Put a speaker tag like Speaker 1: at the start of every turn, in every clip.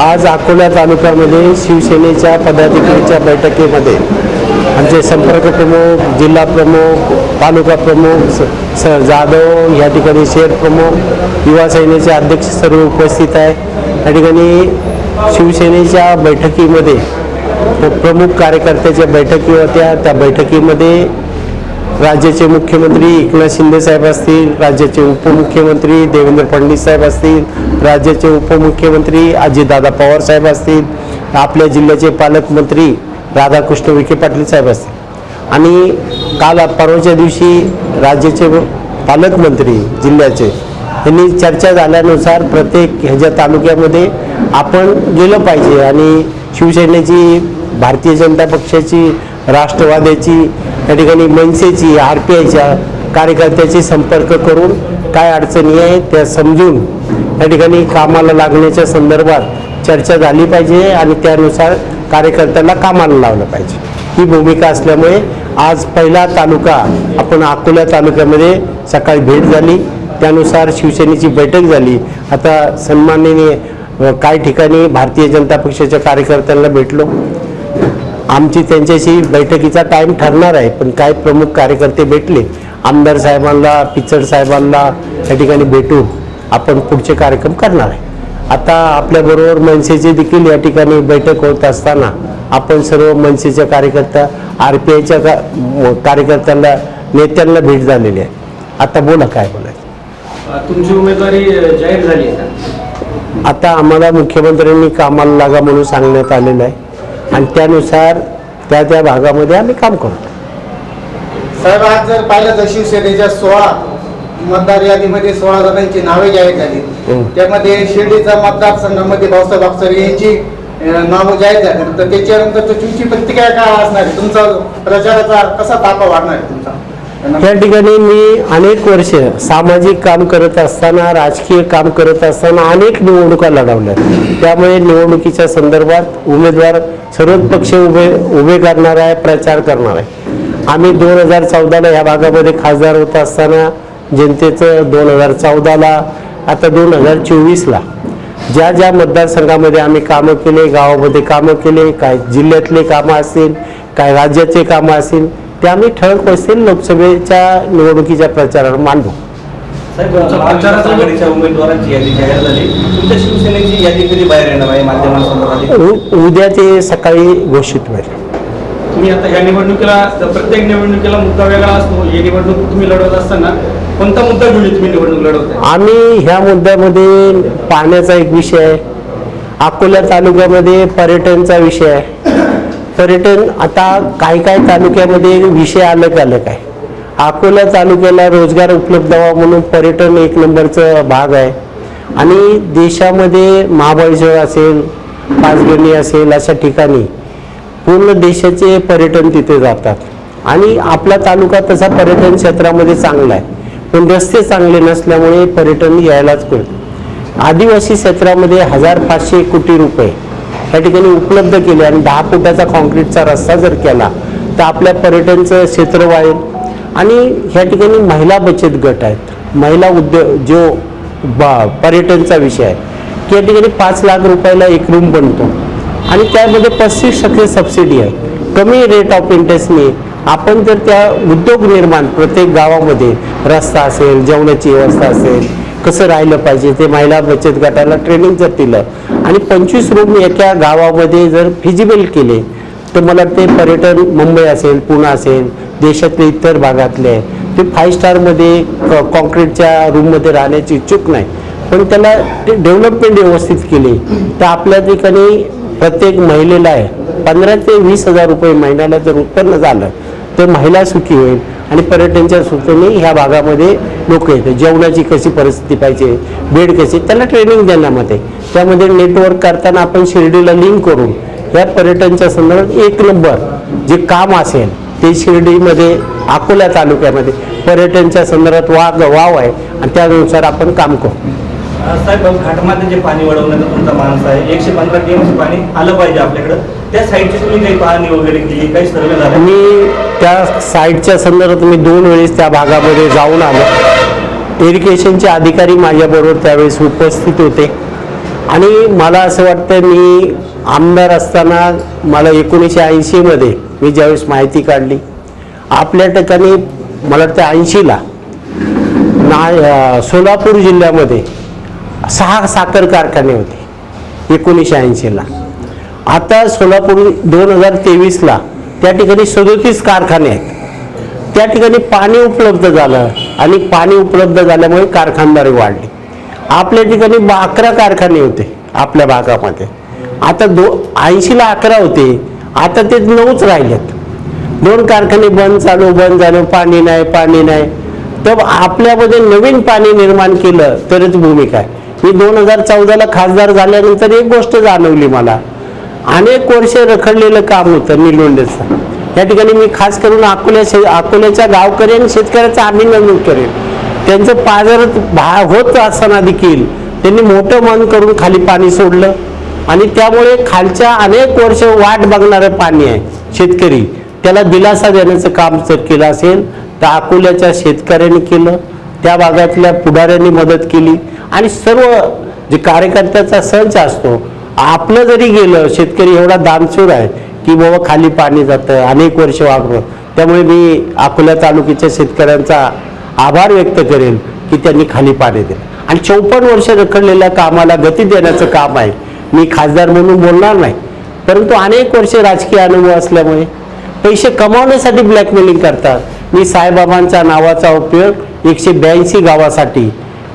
Speaker 1: आज अकोला तालुक्यामध्ये शिवसेनेच्या पदाधिकारीच्या बैठकीमध्ये आमचे संपर्क प्रमुख जिल्हा प्रमुख तालुका प्रमुख स जाधव या ठिकाणी शेर प्रमुख युवा सेनेचे अध्यक्ष सर्व उपस्थित आहे या ठिकाणी शिवसेनेच्या बैठकीमध्ये प्रमुख कार्यकर्त्याच्या बैठकी होत्या. त्या बैठकीमध्ये राज्याचे मुख्यमंत्री एकनाथ शिंदे साहेब असतील राज्याचे उपमुख्यमंत्री देवेंद्र फडणवीस साहेब असतील राज्याचे उपमुख्यमंत्री अजितदादा पवार साहेब असतील आपल्या जिल्ह्याचे पालकमंत्री राधाकृष्ण विखे पाटील साहेब असतील. आणि काल परवाच्या दिवशी राज्याचे पालकमंत्री जिल्ह्याचे यांनी चर्चा झाल्यानुसार प्रत्येक ह्याच्या तालुक्यामध्ये आपण गेलं पाहिजे. आणि शिवसेनेची भारतीय जनता पक्षाची राष्ट्रवाद्याची या ठिकाणी मनसेची आर पी आयच्या कार्यकर्त्याशी संपर्क करून काय अडचणी आहेत त्या समजून या ठिकाणी कामाला लागण्याच्या संदर्भात चर्चा झाली पाहिजे आणि त्यानुसार कार्यकर्त्यांना कामाला लावलं पाहिजे. ही भूमिका असल्यामुळे आज पहिला तालुका आपण अकोला तालुक्यामध्ये सकाळी भेट झाली. त्यानुसार शिवसेनेची बैठक झाली. आता सन्माननीय काही ठिकाणी भारतीय जनता पक्षाच्या कार्यकर्त्यांना भेटलो. आमची त्यांच्याशी बैठकीचा टाईम ठरणार आहे पण काही प्रमुख कार्यकर्ते भेटले. आमदार साहेबांना पिचड साहेबांना या ठिकाणी भेटून आपण पुढचे कार्यक्रम करणार आहे. आता आपल्याबरोबर मनसेची देखील या ठिकाणी बैठक होत असताना आपण सर्व मनसेच्या कार्यकर्ता आर पी आयच्या का कार्यकर्त्यांना नेत्यांना भेट झालेली आहे. आता बोला काय बोलायचं?
Speaker 2: तुमची उमेदवारी जाहीर झाली
Speaker 1: आता आम्हाला मुख्यमंत्र्यांनी कामाला लागा म्हणून सांगण्यात आलेलं आहे. आणि त्यानुसार त्या त्या भागामध्ये आम्ही काम करतो.
Speaker 3: साहेब आज जर पाहिलं तर शिवसेनेच्या सोळा मतदार यादीमध्ये सोळा जणांची नावे जाहीर झाली. त्यामध्ये शिर्डीचा मतदारसंघामध्ये भाऊसाहेब अक्षरे यांची नावं जाहीर झाली. तर त्याच्यानंतर तुमची प्रतिक्रिया काय असणार आहे? तुमचा प्रचाराचा कसा तापा वाढणार आहे तुमचा?
Speaker 1: या ठिकाणी मी अनेक वर्ष सामाजिक काम करत असताना राजकीय काम करत असताना अनेक निवडणुका लढवल्या. त्यामुळे निवडणुकीच्या संदर्भात उमेदवार सर्वच पक्ष उभे उभे करणार आहे प्रचार करणार आहे. आम्ही दोन हजार चौदाला ह्या भागामध्ये खासदार होत असताना जनतेचं दोन हजार चौदाला आता दोन हजार चोवीसला ज्या ज्या मतदारसंघामध्ये आम्ही कामं केले गावामध्ये कामं केले काय जिल्ह्यातले कामं असतील काय राज्याचे कामं असतील ते आम्ही ठळक असतील लोकसभेच्या निवडणुकीच्या प्रचारावर मांडू. उद्या ते सकाळी घोषित होईल.
Speaker 4: तुम्ही आता या निवडणुकीला प्रत्येक निवडणुकीला मुद्दा वेगळा असतो. ही निवडणूक तुम्ही लढवत असताना कोणता मुद्दा घेऊन तुम्ही निवडणूक
Speaker 1: आम्ही ह्या मुद्द्यामध्ये पाण्याचा एक विषय आहे. अकोला तालुक्यामध्ये पर्यटनचा विषय आहे. पर्यटन आता काही काही तालुक्यामध्ये विषय अलग अलग आहे अकोला तालुक्याला रोजगार उपलब्ध व्हावा म्हणून पर्यटन एक नंबरचं भाग आहे. आणि देशामध्ये महाबळेश्वर असेल पाचगणी असेल अशा ठिकाणी पूर्ण देशाचे पर्यटन तिथे जातात. आणि आपला तालुका तसा पर्यटन क्षेत्रामध्ये चांगला आहे. पण रस्ते चांगले नसल्यामुळे पर्यटन यायलाच कळतं आदिवासी क्षेत्रामध्ये हजार पाचशे कोटी रुपये या ठिकाणी उपलब्ध केले आणि दहा फुटाचा कॉन्क्रीटचा रस्ता जर केला तर आपल्या पर्यटनचं क्षेत्र वाढेल. आणि ह्या ठिकाणी महिला बचत गट आहेत. महिला उद्योग जो बा पर्यटनचा विषय आहे की या ठिकाणी पाच लाख रुपयाला एक रूम बनतो. आणि त्यामध्ये पस्तीस टक्के सबसिडी आहे. कमी रेट ऑफ इंटरेस्टने आपण जर त्या उद्योग निर्माण प्रत्येक गावामध्ये रस्ता असेल जेवणाची व्यवस्था असेल कसं राहिलं पाहिजे? ते महिला बचत गटाला ट्रेनिंग जर दिलं आणि पंचवीस रूम एका गावामध्ये जर फिजिबल केले तर मला ते पर्यटन मुंबई असेल पुणे असेल देशातले इतर भागातले ते फाईव्ह स्टारमध्ये कॉन्क्रीटच्या रूममध्ये राहण्याची इच्छुक नाही. पण त्याला ते डेव्हलपमेंट व्यवस्थित केली तर आपल्या ठिकाणी प्रत्येक महिलेला आहे पंधरा ते वीस हजार रुपये महिन्याला जर उत्पन्न झालं तर महिला सुखी होईल. आणि पर्यटनच्या सूचने ह्या भागामध्ये लोक येतात. जेवणाची कशी परिस्थिती पाहिजे बेड कशी त्यांना ट्रेनिंग देण्यामध्ये त्यामध्ये नेटवर्क करताना आपण शिर्डीला लिंक करून या पर्यटनच्या संदर्भात एक नंबर जे काम असेल ते शिर्डीमध्ये अकोला तालुक्यामध्ये पर्यटनच्या संदर्भात वाव वाव आहे आणि त्यानुसार आपण काम करू.
Speaker 2: साहेब घाटमाते जे पाणी वळवण्याचा तुमचा माणूस आहे एकशे पंधरा टीएमसी पाणी आलं पाहिजे आपल्याकडं. त्या साईटची तुम्ही काही पाहणी वगैरे केली? काही सर्वे झाला
Speaker 1: मी त्या साईटच्या संदर्भात मी दोन वेळेस त्या भागामध्ये जाऊन आलो. इरिगेशनचे अधिकारी माझ्याबरोबर त्यावेळेस उपस्थित होते. आणि मला असं वाटतं मी आमदार असताना मला एकोणीसशे ऐंशीमध्ये मी ज्यावेळेस माहिती काढली. आपल्या ठिकाणी मला वाटतं ऐंशीला ना सोलापूर जिल्ह्यामध्ये सहा साखर कारखाने होते एकोणीसशे ऐंशीला आता सोलापूर दोन हजार तेवीसला त्या ठिकाणी सदोतीस कारखाने आहेत. त्या ठिकाणी पाणी उपलब्ध झालं आणि पाणी उपलब्ध झाल्यामुळे कारखानदारी वाढली. आपल्या ठिकाणी बा- अकरा कारखाने होते आपल्या भागामध्ये. आता दो ऐंशीला अकरा होते. आता ते नऊच राहिलेत. दोन कारखाने बंद चालू बंद झालं. पाणी नाही पाणी नाही. तर आपल्यामध्ये नवीन पाणी निर्माण केलं तरच भूमिका आहे. मी दोन हजार चौदाला खासदार झाल्यानंतर एक गोष्ट जाणवली मला. अनेक वर्ष रखडलेलं काम होतं निलोंडेचं या ठिकाणी मी खास करून अकोल्या शे अकोल्याच्या गावकरी आणि शेतकऱ्याचं अभिनंदन करेन. त्यांचं पाजर भा होत असताना देखील त्यांनी मोठं मन करून खाली पाणी सोडलं आणि त्यामुळे खालच्या अनेक वर्ष वाट बघणारं पाणी आहे शेतकरी. त्याला दिलासा देण्याचं काम जर केलं असेल तर अकोल्याच्या शेतकऱ्यांनी केलं त्या भागातल्या पुढाऱ्यांनी मदत केली आणि सर्व जे कार्यकर्त्याचा संच असतो आपलं जरी गेलं शेतकरी एवढा दानशूर आहे की बाबा खाली पाणी जातं अनेक वर्ष वागणं. त्यामुळे मी अकोला तालुक्याच्या शेतकऱ्यांचा आभार व्यक्त करेन की त्यांनी खाली पाणी दिलं. आणि चौपन्न वर्ष रखडलेल्या कामाला गती देण्याचं काम आहे. मी खासदार म्हणून बोलणार नाही. परंतु अनेक वर्ष राजकीय अनुभव असल्यामुळे पैसे कमावण्यासाठी ब्लॅकमेलिंग करतात. मी साईबाबांच्या नावाचा उपयोग एकशे ब्याऐंशी गावासाठी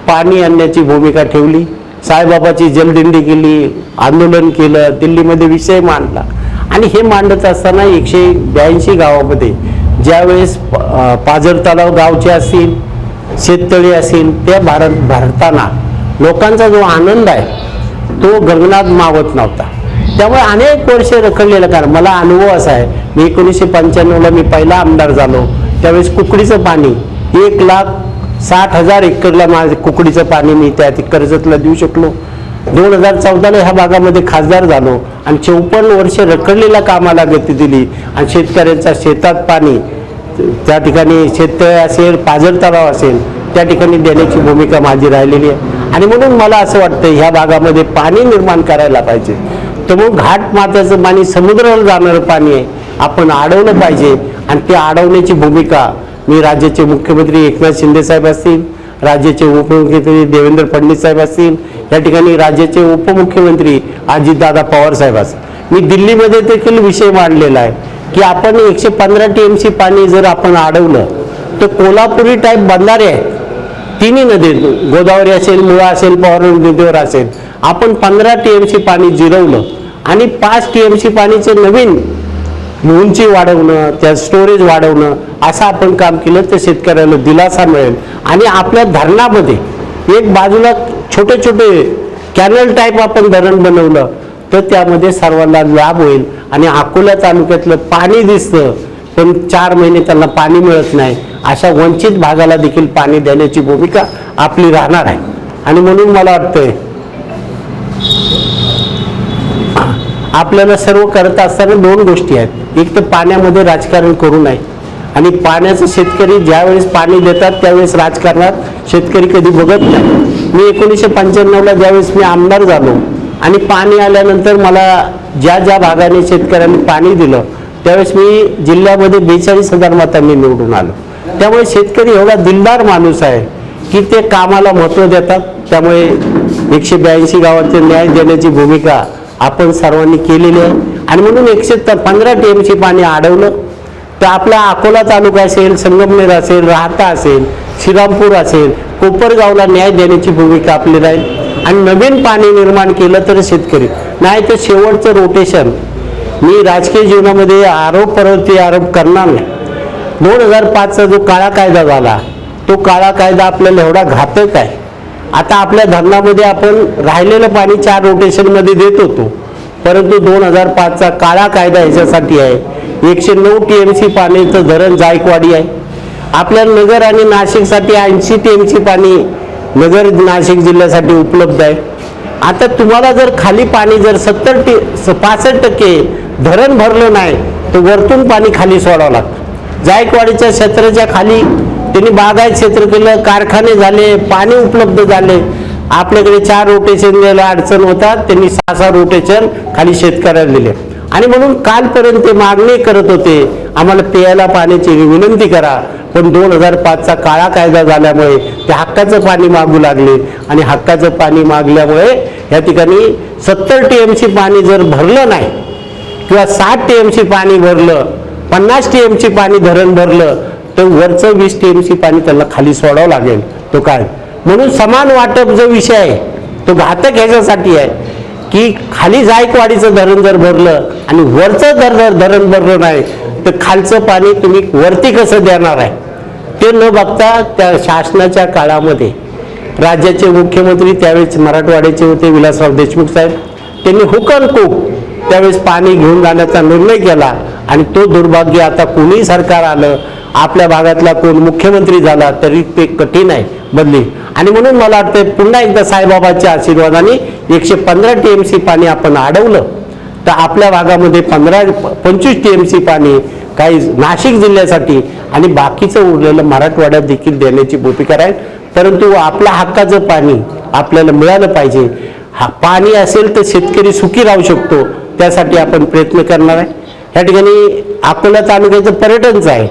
Speaker 1: पाणी आणण्याची भूमिका ठेवली. साईबाबाची जलदिंडी केली आंदोलन केलं दिल्लीमध्ये विषय मांडला. आणि हे मांडत असताना एकशे ब्याऐंशी गावामध्ये ज्यावेळेस प- पाझर तलाव गावचे असतील शेततळी असेल त्या भारत भरताना लोकांचा जो आनंद आहे तो गगनात मावत नव्हता. त्यामुळे अनेक वर्ष रखडलेलं कारण मला अनुभव असा आहे मी एकोणीसशे पंच्याण्णवला मी पहिला आमदार झालो. त्यावेळेस कुकडीचं पाणी एक लाख साठ हजार एकरला माझं कुकडीचं पाणी मी त्या कर्जतला देऊ शकलो. दोन हजार चौदाला ह्या भागामध्ये खासदार झालो आणि चौपन्न वर्ष रखडलेल्या कामाला गती दिली आणि शेतकऱ्यांचा शेतात पाणी त्या ठिकाणी शेततळे असेल पाझर तलाव असेल त्या ठिकाणी देण्याची भूमिका माझी राहिलेली आहे. आणि म्हणून मला असं वाटतं ह्या भागामध्ये पाणी निर्माण करायला पाहिजे. तर मग घाट मात्याचं पाणी समुद्राला जाणारं पाणी आहे आपण अडवलं पाहिजे आणि ते अडवण्याची भूमिका मी राज्याचे मुख्यमंत्री एकनाथ शिंदे साहेब असतील राज्याचे उपमुख्यमंत्री देवेंद्र फडणवीस साहेब असतील या ठिकाणी राज्याचे उपमुख्यमंत्री अजितदादा पवार साहेब असतील. मी दिल्लीमध्ये देखील विषय मांडलेला आहे की आपण एकशे पंधरा टी एम सी पाणी जर आपण अडवलं तर कोल्हापुरी टाईप बंधारे आहेत. तिन्ही नदी गोदावरी असेल मुळा असेल पवार नदीवर असेल. आपण पंधरा टी एम सी पाणी जिरवलं आणि पाच टी एम सी पाणीचे नवीन उंची वाढवणं त्या स्टोरेज वाढवणं असं आपण काम केलं तर शेतकऱ्याला दिलासा मिळेल. आणि आपल्या धरणामध्ये एक बाजूला छोटे छोटे कॅनल टाईप आपण धरण बनवलं तर त्यामध्ये सर्वांना लाभ होईल. आणि अकोला तालुक्यातलं पाणी दिसतं पण चार महिने त्यांना पाणी मिळत नाही. अशा वंचित भागाला देखील पाणी देण्याची भूमिका आपली राहणार आहे. आणि म्हणून मला वाटतंय आपल्याला सर्व करत असताना दोन गोष्टी आहेत. एक तर पाण्यामध्ये राजकारण करू नये. आणि पाण्याचं शेतकरी ज्यावेळेस पाणी देतात त्यावेळेस राजकारणात शेतकरी कधी बघत नाही. मी एकोणीसशे पंच्याण्णवला ज्यावेळेस मी आमदार झालो आणि पाणी आल्यानंतर मला ज्या ज्या भागाने शेतकऱ्यांनी पाणी दिलं त्यावेळेस मी जिल्ह्यामध्ये बेचाळीस हजार मतांनी निवडून आलो. त्यामुळे शेतकरी एवढा दिलदार माणूस आहे की ते कामाला महत्त्व देतात. त्यामुळे एकशे ब्याऐंशी गावाचे न्याय देण्याची भूमिका आपण सर्वांनी केलेली आहे. आणि म्हणून एकशे पंधरा टी एमची पाणी अडवलं. तर आपला अकोला तालुका असेल संगमनेर असेल राहता असेल श्रीरामपूर असेल कोपरगावला न्याय देण्याची भूमिका आपली राहील. आणि नवीन पाणी निर्माण केलं तर शेतकरी. नाही तर शेवटचं रोटेशन मी राजकीय जीवनामध्ये आरोप परवती आरोप करणार नाही. दोन हजार पाचचा जो काळा कायदा झाला तो काळा कायदा आपल्याला एवढा घातक आहे. आता आपल्या धरणामध्ये आपण राहिलेलं पाणी चार रोटेशनमध्ये देत होतो. परंतु दोन हजार पाचचा काळा कायदा ह्याच्यासाठी आहे. एकशे नऊ टी एम सी पाण्याचं धरण जायकवाडी आहे. आपल्या नगर आणि नाशिकसाठी ऐंशी टी एम सी पाणी नगर नाशिक जिल्ह्यासाठी उपलब्ध आहे. आता तुम्हाला जर खाली पाणी जर सत्तर टी पासष्ट टक्के धरण भरलं नाही तर वरतून पाणी खाली सोडावं लागतं. जायकवाडीच्या क्षेत्राच्या खाली त्यांनी बागायत क्षेत्र केलं कारखाने झाले पाणी उपलब्ध झाले. आपल्याकडे चार रोटेशन द्यायला अडचण होतात त्यांनी सहा सहा रोटेशन खाली शेतकऱ्याला दिले. आणि म्हणून कालपर्यंत ते मागणी करत होते आम्हाला प्यायला पाण्याची विनंती करा पण दोन हजार पाचचा काळा कायदा झाल्यामुळे ते हक्काचं पाणी मागू लागले. आणि हक्काचं पाणी मागल्यामुळे या ठिकाणी सत्तर टी एम सी पाणी जर भरलं नाही किंवा साठ टी एम सी पाणी भरलं पन्नास टी एम सी पाणी धरण भरलं तर वरचं वीस टेरूची पाणी त्याला खाली सोडावं लागेल. तो काय? म्हणून समान वाटप जो विषय आहे तो घातक ह्याच्यासाठी आहे की खाली जायकवाडीचं धरण जर भरलं आणि वरचं जर जर धरण भरलं नाही तर खालचं पाणी तुम्ही वरती कसं देणार आहे? ते न बघता त्या शासनाच्या काळामध्ये राज्याचे मुख्यमंत्री त्यावेळेस मराठवाड्याचे होते विलासराव देशमुख साहेब. त्यांनी हुकन त्यावेळेस पाणी घेऊन जाण्याचा निर्णय केला आणि तो दुर्भाग्य आता कोणीही सरकार आलं आपल्या भागातला कोण मुख्यमंत्री झाला तरी ते कठीण आहे बदली. आणि म्हणून मला वाटतं पुन्हा एकदा साईबाबाच्या आशीर्वादाने एकशे पंधरा टी एम सी पाणी आपण अडवलं. तर आपल्या भागामध्ये पंधरा पंचवीस टी एम सी पाणी काही नाशिक जिल्ह्यासाठी आणि बाकीचं उरलेलं मराठवाड्यात देखील देण्याची भूमिका राहील. परंतु आपल्या हक्काचं पाणी आपल्याला मिळालं पाहिजे. हा पाणी असेल तर शेतकरी सुखी राहू शकतो त्यासाठी आपण प्रयत्न करणार आहे. या ठिकाणी अकोला तालुक्याचं पर्यटनचं आहे.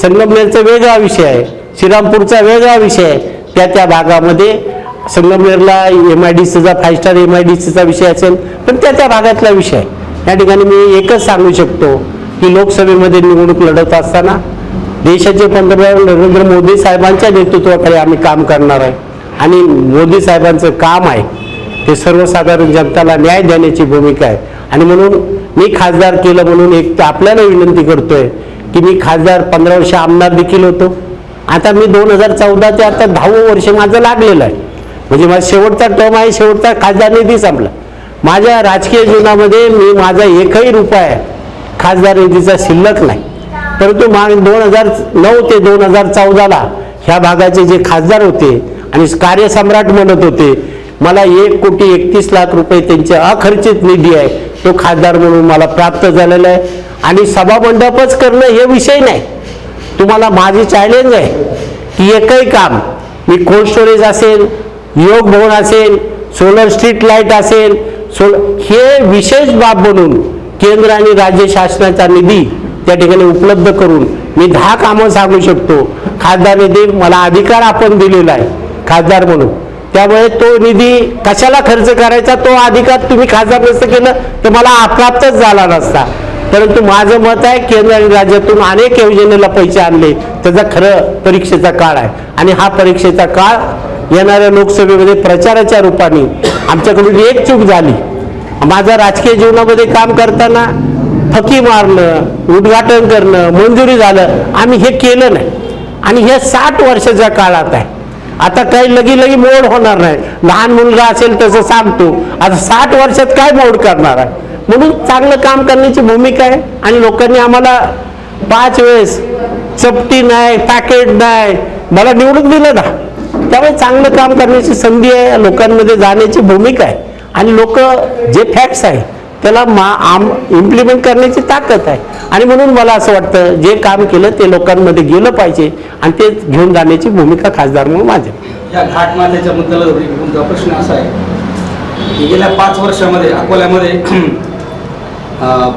Speaker 1: संगमनेरचा वेगळा विषय आहे. श्रीरामपूरचा वेगळा विषय आहे. त्या त्या भागामध्ये संगमनेरला एम आय डी सीचा five star M I D सीचा विषय असेल पण त्या त्या भागातला विषय आहे. या ठिकाणी मी एकच सांगू शकतो की लोकसभेमध्ये निवडणूक लढत असताना देशाचे पंतप्रधान नरेंद्र मोदी साहेबांच्या नेतृत्वाकडे आम्ही काम करणार आहे. आणि मोदी साहेबांचं काम आहे. ते सर्वसाधारण जनताला न्याय देण्याची भूमिका आहे. आणि म्हणून मी खासदार केलं म्हणून एक तर आपल्याला विनंती करतोय की मी खासदार पंधरा वर्ष आमदार देखील होतो. आता मी दोन हजार चौदा ते आता दहावं वर्ष माझं लागलेलं आहे. म्हणजे माझा शेवटचा टर्म आहे शेवटचा खासदार निधी संपला. माझ्या राजकीय जीवनामध्ये मी माझा एकही रुपया खासदार निधीचा शिल्लक नाही. परंतु माग दोन हजार नऊ ते दोन हजार चौदाला ह्या भागाचे जे खासदार होते आणि कार्यसम्राट म्हणत होते मला एक कोटी एकतीस लाख रुपये त्यांचे अखर्चित निधी आहे तो खासदार म्हणून मला प्राप्त झालेला आहे. आणि सभामंडपच करणं हे विषय नाही. तुम्हाला माझी चॅलेंज आहे की एकही काम मी कोल्ड स्टोरेज असेल योग भवन असेल सोलर स्ट्रीट लाइट असेल सोल हे विशेष बाब म्हणून केंद्र आणि राज्य शासनाचा निधी त्या ठिकाणी उपलब्ध करून मी दहा कामं सांगू शकतो. खासदार निधी मला अधिकार आपण दिलेला आहे खासदार म्हणून. त्यामुळे तो निधी कशाला खर्च करायचा तो अधिकार तुम्ही खासदार नसतं केलं तर मला अप्राप्तच झाला नसता. परंतु माझं मत आहे केंद्र आणि राज्यातून अनेक योजनेला पैसे आणले. त्याचा खरं परीक्षेचा काळ आहे. आणि हा परीक्षेचा काळ येणाऱ्या लोकसभेमध्ये प्रचाराच्या रूपाने आमच्याकडून एक चूक झाली. माझं राजकीय जीवनामध्ये काम करताना फकी मारणं उद्घाटन करणं मंजुरी झालं आम्ही हे केलं नाही. आणि हे साठ वर्षाच्या काळात आहे. आता काही लगी लगी मोड होणार नाही. लहान मुलगा असेल तसं सांगतो. आता साठ वर्षात काय मोड करणार आहे? म्हणून चांगलं काम करण्याची भूमिका आहे. आणि लोकांनी आम्हाला पाच वेळेस चपटी नाही पॅकेट नाही मला निवडून दिलं ना. त्यामुळे चांगलं काम करण्याची संधी आहे लोकांमध्ये जाण्याची भूमिका आहे. आणि लोक जे फॅक्ट्स आहे त्याला मा आम इम्प्लिमेंट करण्याची ताकद आहे. आणि म्हणून मला असं वाटतं जे काम केलं ते लोकांमध्ये गेलं पाहिजे आणि ते घेऊन जाण्याची भूमिका खासदार म्हणून माझी
Speaker 4: या घाटमाथ्याच्या मुद्द्याला प्रश्न असा आहे की गेल्या पाच वर्षामध्ये अकोल्यामध्ये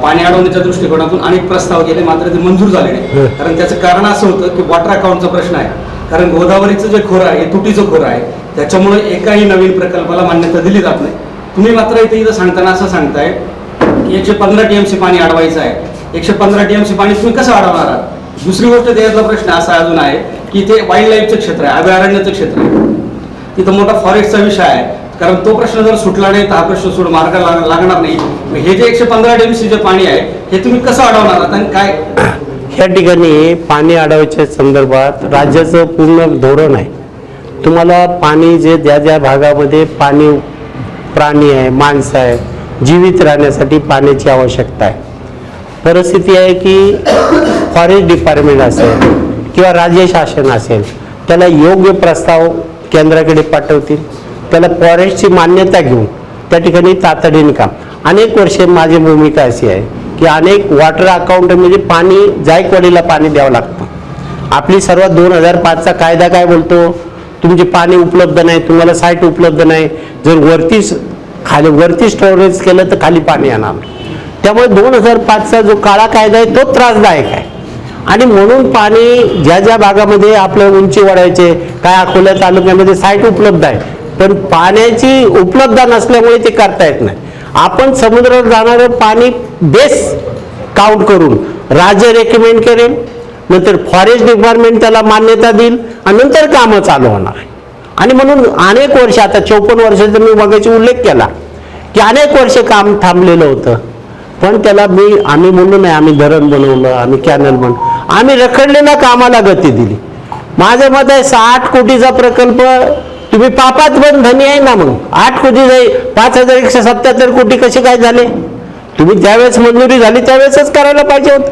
Speaker 4: पाणी अडवण्याच्या दृष्टिकोनातून अनेक प्रस्ताव गेले मात्र ते मंजूर झाले नाही. कारण त्याचं कारण असं होतं की वॉटर अकाउंटचा प्रश्न आहे. कारण गोदावरीचं जे खोरं आहे हे तुटीचं खोरं आहे त्याच्यामुळे एकाही नवीन प्रकल्पाला मान्यता दिली जात नाही. तुम्ही मात्र इथे इथं सांगताना असं सांगताय की एकशे पंधरा टीएमसी पाणी अडवायचं आहे. एकशे पंधरा टीएमसी पाणी तुम्ही कसं अडवणार आहात? दुसरी गोष्ट त्यातला प्रश्न असा अजून आहे की ते वाईल्ड लाईफचं क्षेत्र आहे अभयारण्याचं क्षेत्र आहे. तिथं मोठा फॉरेस्टचा विषय आहे. कारण तो प्रश्न जर सुटला नाही तर हा प्रश्न सोड मार्ग लागणार नाही. हे जे एकशे पंधरा टीएमसी जे पाणी आहे हे तुम्ही कसं अडवणार आहात आणि काय?
Speaker 1: ह्या ठिकाणी पाणी अडवायच्या संदर्भात राज्याचं पूर्ण धोरण आहे. तुम्हाला पाणी जे ज्या ज्या भागामध्ये पाणी प्राणी आहे माणसं आहे जीवित राहण्यासाठी पाण्याची आवश्यकता आहे. परिस्थिती आहे की फॉरेस्ट डिपार्टमेंट असेल किंवा राज्य शासन असेल त्याला योग्य प्रस्ताव केंद्राकडे पाठवतील. त्याला फॉरेस्टची मान्यता घेऊन त्या ठिकाणी तातडीने काम अनेक वर्षे माझी भूमिका अशी आहे की अनेक वॉटर अकाउंट म्हणजे पाणी जायकवाडीला पाणी द्यावं लागतं. आपली सर्वात दोन हजार पाचचा कायदा काय बोलतो? तुमचे पाणी उपलब्ध नाही तुम्हाला साईट उपलब्ध नाही. जर वरती खाली वरती स्टोरेज केलं तर खाली पाणी येणार त्यामुळे दोन हजार पाचचा जो काळा कायदा आहे तो त्रासदायक आहे. आणि म्हणून पाणी ज्या ज्या भागामध्ये आपल्या उंची वाढायचे काय अकोला तालुक्यामध्ये साईट उपलब्ध आहे पण पाण्याची उपलब्धता नसल्यामुळे ते करता येत नाही. आपण समुद्रावर जाणारं पाणी बेस काउंट करून राज्य रेकमेंड करेल नंतर फॉरेस्ट डिपार्टमेंट त्याला मान्यता देईल आणि नंतर कामं चालू होणार आहे. आणि म्हणून अनेक वर्ष आता चौपन्न वर्षाचा मी मगाशी उल्लेख केला की अनेक वर्ष काम थांबलेलं होतं. पण त्याला मी आम्ही म्हणलो नाही आम्ही धरण बनवलं आम्ही कॅनल बन आम्ही रखडलेल्या कामाला गती दिली. माझं मत आहे साठ कोटीचा प्रकल्प तुम्ही पापात पण धनी आहे ना मग? आठ कोटी जाई पाच हजार एकशे सत्याहत्तर कोटी कसे काय झाले? तुम्ही ज्यावेळेस मंजुरी झाली त्यावेळेसच करायला पाहिजे होतं.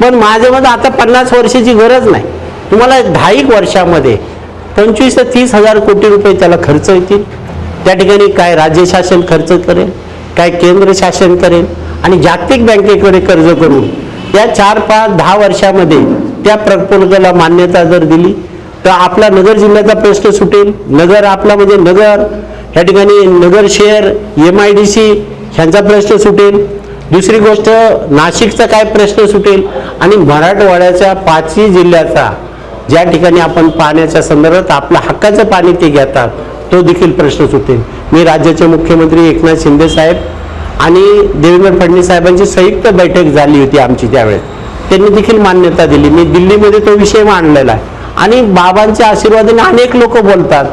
Speaker 1: पण माझ्या मत आता पन्नास वर्षाची गरज नाही. तुम्हाला दहा एक वर्षामध्ये पंचवीस ते तीस हजार कोटी रुपये त्याला खर्च येतील. त्या ठिकाणी काय राज्य शासन खर्च करेल काय केंद्र शासन करेल आणि जागतिक बँकेकडे कर्ज करून या चार पाच दहा वर्षामध्ये त्या प्रकल्पाला मान्यता जर दिली तर आपला नगर जिल्ह्याचा प्रश्न सुटेल. नगर आपला म्हणजे नगर या ठिकाणी नगर शहर एम आय डी सी ह्यांचा प्रश्न सुटेल. दुसरी गोष्ट नाशिकचा काय प्रश्न सुटेल? आणि मराठवाड्याच्या पाचही जिल्ह्याचा ज्या ठिकाणी आपण पाण्याच्या संदर्भात आपलं हक्काचं पाणी ते घेतात तो देखील प्रश्न सुटेल. मी राज्याचे मुख्यमंत्री एकनाथ शिंदे साहेब आणि देवेंद्र फडणवीस साहेबांची संयुक्त बैठक झाली होती आमची त्यावेळेस. त्यांनी देखील मान्यता दिली. मी दिल्लीमध्ये तो विषय मांडलेला आहे. आणि बाबांच्या आशीर्वादाने अनेक लोक बोलतात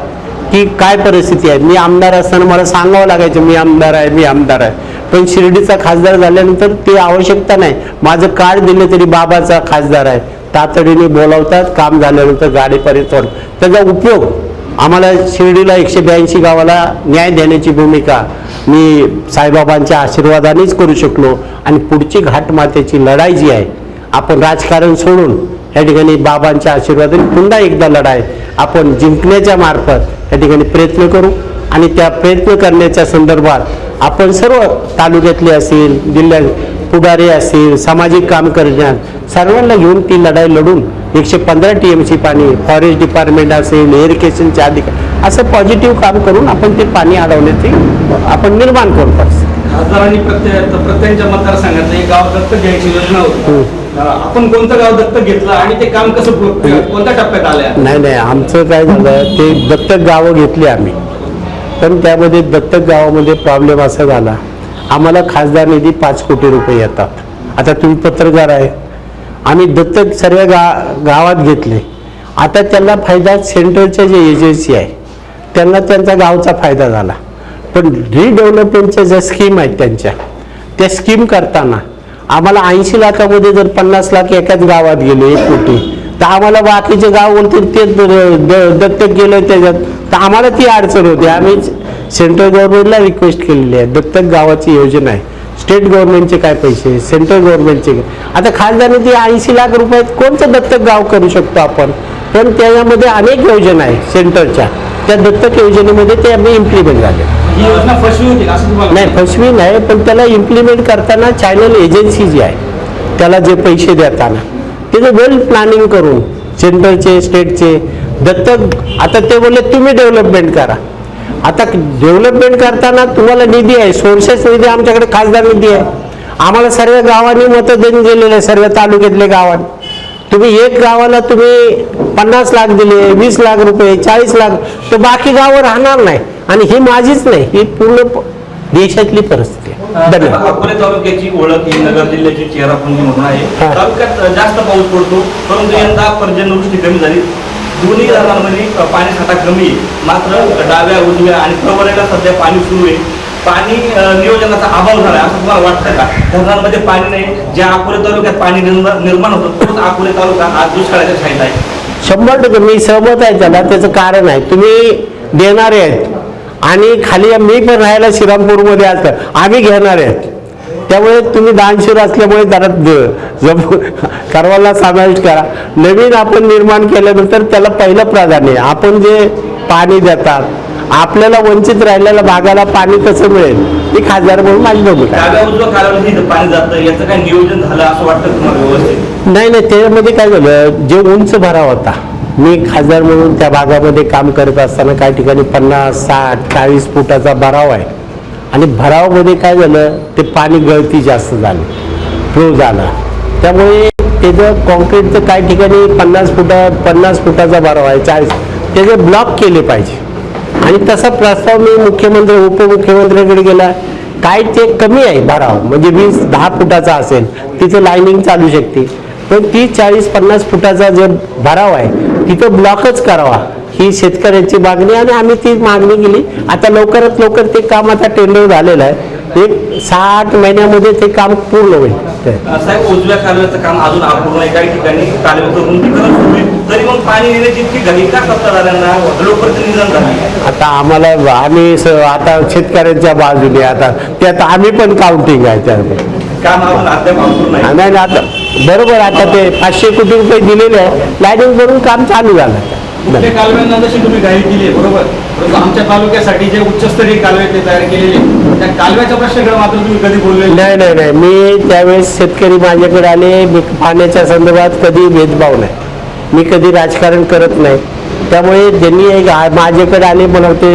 Speaker 1: की काय परिस्थिती आहे? मी आमदार असताना मला सांगावं लागायचं मी आमदार आहे मी आमदार आहे. पण शिर्डीचा खासदार झाल्यानंतर ते आवश्यकता नाही. माझं कार्ड दिलं तरी बाबाचा खासदार आहे. तातडीने बोलावतात काम झाल्यानंतर गाडीपर्यंत त्याचा उपयोग आम्हाला शिर्डीला एकशे ब्याऐंशी गावाला न्याय देण्याची भूमिका मी साईबाबांच्या आशीर्वादानेच करू शकलो. आणि पुढची घाटमातेची लढाई जी आहे आपण राजकारण सोडून या ठिकाणी बाबांच्या आशीर्वादाने पुन्हा एकदा लढाई. आपण जिंकण्याच्या मार्फत या ठिकाणी प्रयत्न करू आणि त्या प्रयत्न करण्याच्या संदर्भात आपण सर्व तालुक्यातले असतील जिल्ह्यात पुढारी असतील सामाजिक काम करण्यात सर्वांना घेऊन ती लढाई लढून एकशे पंधरा टी एम सी पाणी फॉरेस्ट डिपार्टमेंट असेल इरिगेशनचे अधिकारी असं पॉझिटिव्ह काम करून आपण ते पाणी अडवण्याची आपण निर्माण करू. परिस्थिती.
Speaker 4: खासदारांनी प्रत्येक प्रत्येकाच्या मतदारसंघात एक गाव दत्तक घ्यायची योजना होती. आपण कोणतं गाव दत्तक घेतलं आणि ते काम कसं कोणत्या टप्प्यात आलंय?
Speaker 1: नाही नाही आमचं काय झालं ते दत्तक गावं घेतली आम्ही. पण त्यामध्ये दत्तक गावामध्ये प्रॉब्लेम असा झाला. आम्हाला खासदार निधी पाच कोटी रुपये येतात. आता तुम्ही पत्रकार आहे. आम्ही दत्तक सर्व गा गावात घेतले. आता त्यांना फायदा सेंट्रलच्या जे एजन्सी आहे त्यांना त्यांचा गावचा फायदा झाला. पण रिडेव्हलपमेंटच्या ज्या स्कीम आहेत त्यांच्या त्या स्कीम करताना आम्हाला ऐंशी लाखामध्ये जर पन्नास लाख एकाच गावात गेलो एक कोटी तर आम्हाला बाकीचे गाव बोलतील ते दत्तक गेलं त्याच्यात. तर आम्हाला ती अडचण होती. आम्ही सेंट्रल गव्हर्नमेंटला रिक्वेस्ट केलेली आहे. दत्तक गावाची योजना आहे. स्टेट गव्हर्नमेंटचे काय पैसे? सेंट्रल गव्हर्नमेंटचे काय? आता खासदारांनी ते ऐंशी लाख रुपयात कोणतं दत्तक गाव करू शकतो आपण? पण त्याच्यामध्ये अनेक योजना आहे सेंट्रलच्या त्या दत्तक योजनेमध्ये ते आम्ही इम्प्लिमेंट झाले. नाही फसवी नाही पण त्याला इम्प्लिमेंट करताना चॅनल एजन्सी जी आहे त्याला जे पैसे देताना त्याचं वेल प्लॅनिंग करून सेंट्रलचे स्टेटचे दत्तक आता ते बोलले तुम्ही डेव्हलपमेंट करा. आता डेव्हलपमेंट करताना तुम्हाला निधी आहे सोर्सेस निधी आमच्याकडे खासदार निधी आहे. आम्हाला सर्व गावांनी मतं देऊन गेलेले आहे सर्व तालुक्यातले गावांनी. तुम्ही एक गावाला तुम्ही पन्नास लाख दिले वीस लाख रुपये चाळीस लाख तर बाकी गावं राहणार नाही. आणि ही माझीच नाही ही पूर्ण देशातली परिस्थिती धन्यवाद.
Speaker 2: अकोले तालुक्याची ओळख ही नगर जिल्ह्याची चेहरापुंजी म्हणून आहे. तालुक्यात जास्त पाऊस पडतो परंतु यंदा पर्जन्यवृष्टी कमी झाली. दोन्ही धरणांमध्ये पाणीसाठा कमी आहे. मात्र डाव्या उजव्या आणि प्रवरेला सध्या पाणी सुरू आहे. पाणी नियोजनाचा अभाव झाला असं तुम्हाला वाटतं का? धरणांमध्ये पाणी नाही. ज्या अकोले तालुक्यात पाणी निर्मा- निर्माण होतं तोच अकोले तालुका आज दुष्काळाच्या छायेत आहे.
Speaker 1: शंभर टक्के मी सहमत आहे त्याला त्याचं कारण आहे. तुम्ही देणारे आहेत. आणि खाली मी पण राहायला श्रीरामपूरमध्ये असतं आम्ही घेणारे आहेत. त्यामुळे तुम्ही दानशूर असल्यामुळे जरा जप करवाला समाविष्ट करा. नवीन आपण निर्माण केल्यानंतर त्याला पहिलं प्राधान्य आहे. आपण जे पाणी देतात आपल्याला वंचित राहिलेल्या भागाला पाणी कसं मिळेल? ती खासदार म्हणून माझी भूमिका आहे.
Speaker 2: डाव्या उजव्या कालावधी इथं पाणी जातं. याचं काय नियोजन झालं असं वाटतं तुम्हाला व्यवस्थित?
Speaker 1: नाही नाही त्याच्यामध्ये काय झालं जे उंच भराव होता मी खासदार म्हणून त्या भागामध्ये काम करत असताना काही ठिकाणी पन्नास साठ चाळीस फुटाचा भराव आहे. आणि भरावामध्ये काय झालं ते पाणी गळती जास्त झाली फ्लो झाला. त्यामुळे त्याचं कॉन्क्रीटचं काही ठिकाणी पन्नास फुटा पन्नास फुटाचा भराव आहे चाळीस त्याचे ब्लॉक केले पाहिजे. आणि तसा प्रस्ताव मी मुख्यमंत्री उपमुख्यमंत्र्यांकडे गेला. काय ते कमी आहे भराव म्हणजे वीस दहा फुटाचा असेल तिथे लाईनिंग चालू शकते. पण तीस चाळीस पन्नास फुटाचा जे भराव आहे तिथं ब्लॉकच करावा. ही शेतकऱ्यांची मागणी आणि आम्ही ती मागणी केली. आता लवकरात लवकर ते काम आता टेंडर झालेलं आहे. एक सहा आठ महिन्यामध्ये ते काम पूर्ण होईल.
Speaker 2: साहेब उजव्या कालव्याचं काम अजून अपूर्ण आहे. काही ठिकाणी तरी मग पाणी इतकी घाई का सत्ताधाऱ्यांना झाले
Speaker 1: आता आम्हाला आम्ही आता शेतकऱ्यांच्या बाजूने आता त्यात आम्ही पण काउंटिंग आहे त्यामध्ये.
Speaker 2: काम अजून अद्याप अपूर्ण आहे
Speaker 1: नाही नाही, आता बरोबर आता ते पाचशे कोटी रुपये दिलेले आहे. लाईनिंग करून काम चालू झालं.
Speaker 4: कुठल्या कालव्यांना जशी तुम्ही केली आहे बरोबर? परंतु आमच्या तालुक्यासाठी जे उच्चस्तरीय कालवे ते तयार केलेले त्या कालव्याच्या प्रश्नाकडे मात्र तुम्ही कधी बोलले
Speaker 1: नाही? नाही नाही मी त्यावेळेस शेतकरी माझ्याकडे आले मी पाण्याच्या संदर्भात कधी भेदभाव नाही. मी कधी राजकारण करत नाही. त्यामुळे त्यांनी एक माझ्याकडे आले मला ते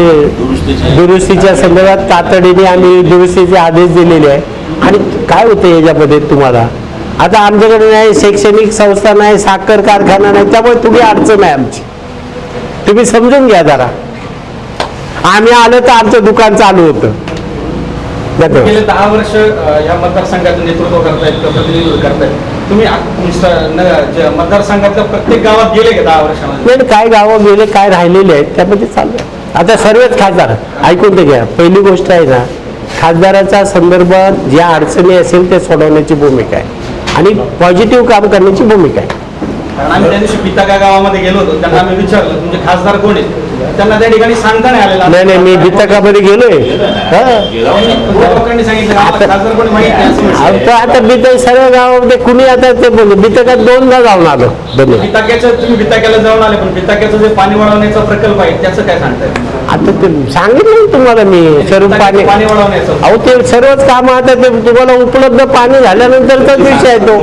Speaker 1: दुरुस्तीच्या संदर्भात तातडीने आम्ही दुरुस्तीचे आदेश दिलेले आहे. आणि काय होतं याच्यामध्ये तुम्हाला? आता आमच्याकडे नाही शैक्षणिक संस्था नाही साखर कारखाना नाही त्यामुळे तुम्ही अडचण आहे आमची. तुम्ही समजून घ्या जरा. आम्ही आलं तर आमचं दुकान चालू होतं.
Speaker 4: गेले दहा वर्ष या मतदारसंघाचं नेतृत्व करतायत किंवा प्रतिनिधित्व करतायत. तुम्ही मतदारसंघातल्या प्रत्येक गावात गेले का दहा वर्षामध्ये?
Speaker 1: नाही काय गावं गेले काय राहिलेले आहेत त्यामध्ये चालू आहे. आता सर्वच खासदार ऐकून ते घ्या. पहिली गोष्ट आहे ना खासदाराच्या संदर्भात ज्या अडचणी असेल ते सोडवण्याची भूमिका आहे. आणि पॉझिटिव्ह काम करण्याची भूमिका आहे.
Speaker 4: कारण आम्ही त्या दिवशी पिताका गावामध्ये गेलो होतो. त्यांना आम्ही विचारलं तुमचे खासदार कोण आहेत? त्यांना त्या ठिकाणी सांगता नाही आलेलं.
Speaker 1: नाही नाही मी बितकामध्ये गेलोय. हा.
Speaker 4: लोकांनी सांगितलं आम्हाला खासदार कोणी माहीत नाही. असं म्हटलं.
Speaker 1: आता सर्व गावामध्ये कुणी आता ते बोलले बितकात दोनदा जाऊन आलो धन्यवाद
Speaker 4: तुम्ही बिताक्याला जाऊन आले पण बिताक्याचं जे पाणी वळवण्याचा प्रकल्प आहे त्याचं काय सांगताय?
Speaker 1: आता ते सांगितलं ना तुम्हाला मी सर्व पाणी
Speaker 4: पाणी वळवण्याचं.
Speaker 1: अहो ते सर्वच कामं आता ते तुम्हाला उपलब्ध पाणी झाल्यानंतरचाच विषय आहे तो.